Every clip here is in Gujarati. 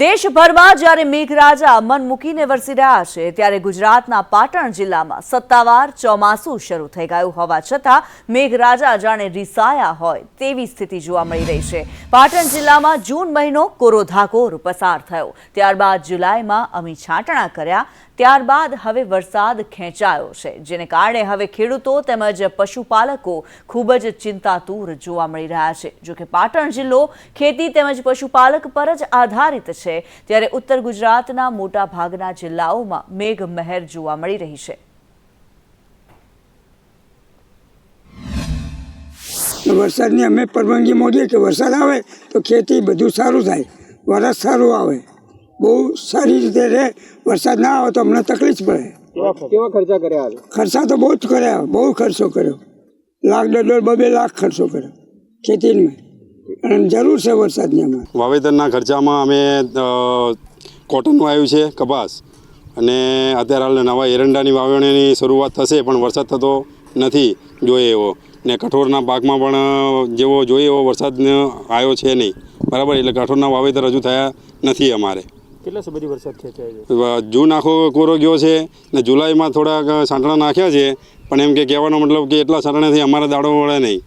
દેશભરમાં જ્યારે મેઘરાજા મન મૂકીને વરસી રહ્યા છે, ત્યારે ગુજરાતના પાટણ જિલ્લામાં સત્તાવાર ચોમાસું શરૂ થઈ ગયું હોવા છતાં મેઘરાજા જાણે રિસાયા હોય તેવી સ્થિતિ જોવા મળી રહી છે. પાટણ જિલ્લામાં જૂન મહિનો કોરોધાકોર પસાર થયો. ત્યારબાદ જુલાઈમાં અમી છાંટણા કર્યા. ત્યારબાદ હવે વરસાદ ખેંચાયો છે, જેને કારણે હવે ખેડૂતો તેમજ પશુપાલકો ખૂબ જ ચિંતાતુર જોવા મળી રહ્યા છે. જોકે પાટણ જિલ્લો ખેતી તેમજ પશુપાલક પર જ આધારિત છે, ત્યારે ઉત્તર ગુજરાતના મોટા ભાગના જિલ્લાઓમાં મેઘ મહેર જોવા મળી રહી છે. વરસાદની અમે પરવાનગી મોડીએ કે વરસાદ આવે તો ખેતી બધું સારું થાય, વરસ સારું આવે. બહુ સારી રીતે રહે. વરસાદ ના આવે તો અમને તકલીફ પડે. કેવા ખર્ચા કર્યા ખર્ચા તો બહુ જ કર્યા. બહુ ખર્ચો કર્યો. લાખ દોઢ દોઢ બબે લાખ ખર્ચો કર્યો. ખેતીમાં. અને જરૂર છે વરસાદની અમારે વાવેતરના ખર્ચામાં અમે કોટનનું આવ્યું છે કપાસ. અને અત્યારે હાલ નવા એરંડાની વાવણીની શરૂઆત થશે પણ વરસાદ થતો નથી જોઈએ એવો. ને કઠોળના પાકમાં પણ જેવો જોઈએ એવો વરસાદ આવ્યો છે નહીં. બરાબર એટલે કઠોળના વાવેતર હજુ થયા નથી અમારે. કેટલા સુધી વરસાદ ખેંચાય છે? જૂન આખો કોરો ગયો છે ને જુલાઈમાં થોડાક સાંટણા નાખ્યા છે પણ એમ કે કહેવાનો મતલબ કે એટલા સાંટણાથી અમારે દાડો વળે નહીં.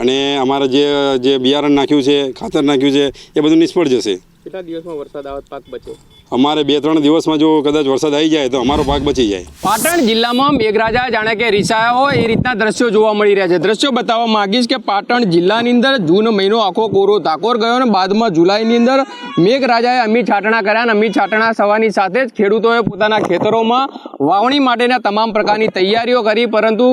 અને અમારે જે જે બિયારણ નાખ્યું છે ખાતર નાખ્યું છે એ બધું નિષ્ફળ જશે. કેટલા દિવસમાં વરસાદ આવત પાક બચે? અમારે બે, ત્રણ દિવસમાં જો કદાચ વરસાદ આવી જાય તો અમારો પાક બચી જાય. પાટણ જિલ્લામાં મેઘરાજા જાણે કે રિસાયા હોય એ રીતના દ્રશ્યો જોવા મળી રહ્યા છે. દ્રશ્યો બતાવવા માંગીશ કે પાટણ જિલ્લાની અંદર જૂન મહિનો આખો કોરો ધાકોર ગયો અને બાદમાં જુલાઈની અંદર મેઘરાજાએ અમી છાટણા કર્યા અને અમી છાટણા થવાની સાથે જ ખેડૂતોએ પોતાના ખેતરોમાં વાવણી માટેના તમામ પ્રકારની તૈયારીઓ કરી, પરંતુ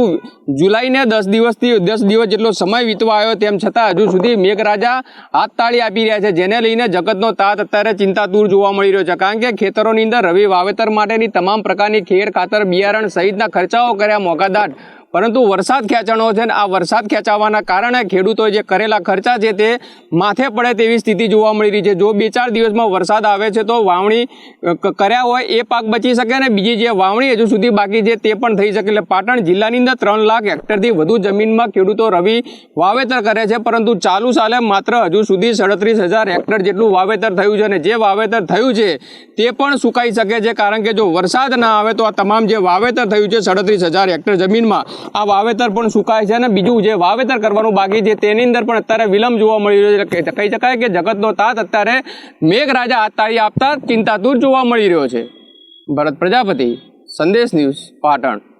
જુલાઈને દસ દિવસથી દસ દિવસ જેટલો સમય વીતવા આવ્યો તેમ છતાં હજુ સુધી મેઘરાજા હાથતાળી આપી રહ્યા છે, જેને લઈને જગતનો તાત અત્યારે ચિંતાતુર જોવા મળી રહ્યો છે. કારણ કે ખેતરોની અંદર રવિ વાવેતર માટેની તમામ પ્રકારની ખેડ, ખાતર, બિયારણ સહિતના ખર્ચાઓ કર્યા મોંઘાદાટ પરંતુ વરસાદ ખેંચાણો છે ને આ વરસાદ ખેંચાવાના કારણે ખેડૂતોએ જે કરેલા ખર્ચા છે તે માથે પડે તેવી સ્થિતિ જોવા મળી રહી છે. જો બે ચાર દિવસમાં વરસાદ આવે છે તો વાવણી કર્યા હોય એ પાક બચી શકે અને બીજી જે વાવણી હજુ સુધી બાકી છે તે પણ થઈ શકે. એટલે પાટણ જિલ્લાની અંદર ત્રણ લાખ હેક્ટરથી વધુ જમીનમાં ખેડૂતો રવિ વાવેતર કરે છે, પરંતુ ચાલુ સાલે માત્ર હજુ સુધી સાડત્રીસ હજાર હેક્ટર જેટલું વાવેતર થયું છે અને જે વાવેતર થયું છે તે પણ સુકાઈ શકે છે. કારણ કે જો વરસાદ ના આવે તો આ તમામ જે વાવેતર થયું છે, સાડત્રીસ હજાર હેક્ટર જમીનમાં આ વાવેતર પણ સુકાય છે અને બીજું જે વાવેતર કરવાનું બાકી છે તેની અંદર પણ અત્યારે વિલંબ જોવા મળી રહ્યો છે. કહી શકાય કે જગતનો તાત અત્યારે મેઘરાજા આતાળી તાળી આપતા ચિંતાતુર જોવા મળી રહ્યો છે. ભરત પ્રજાપતિ, સંદેશ ન્યૂઝ પાટણ.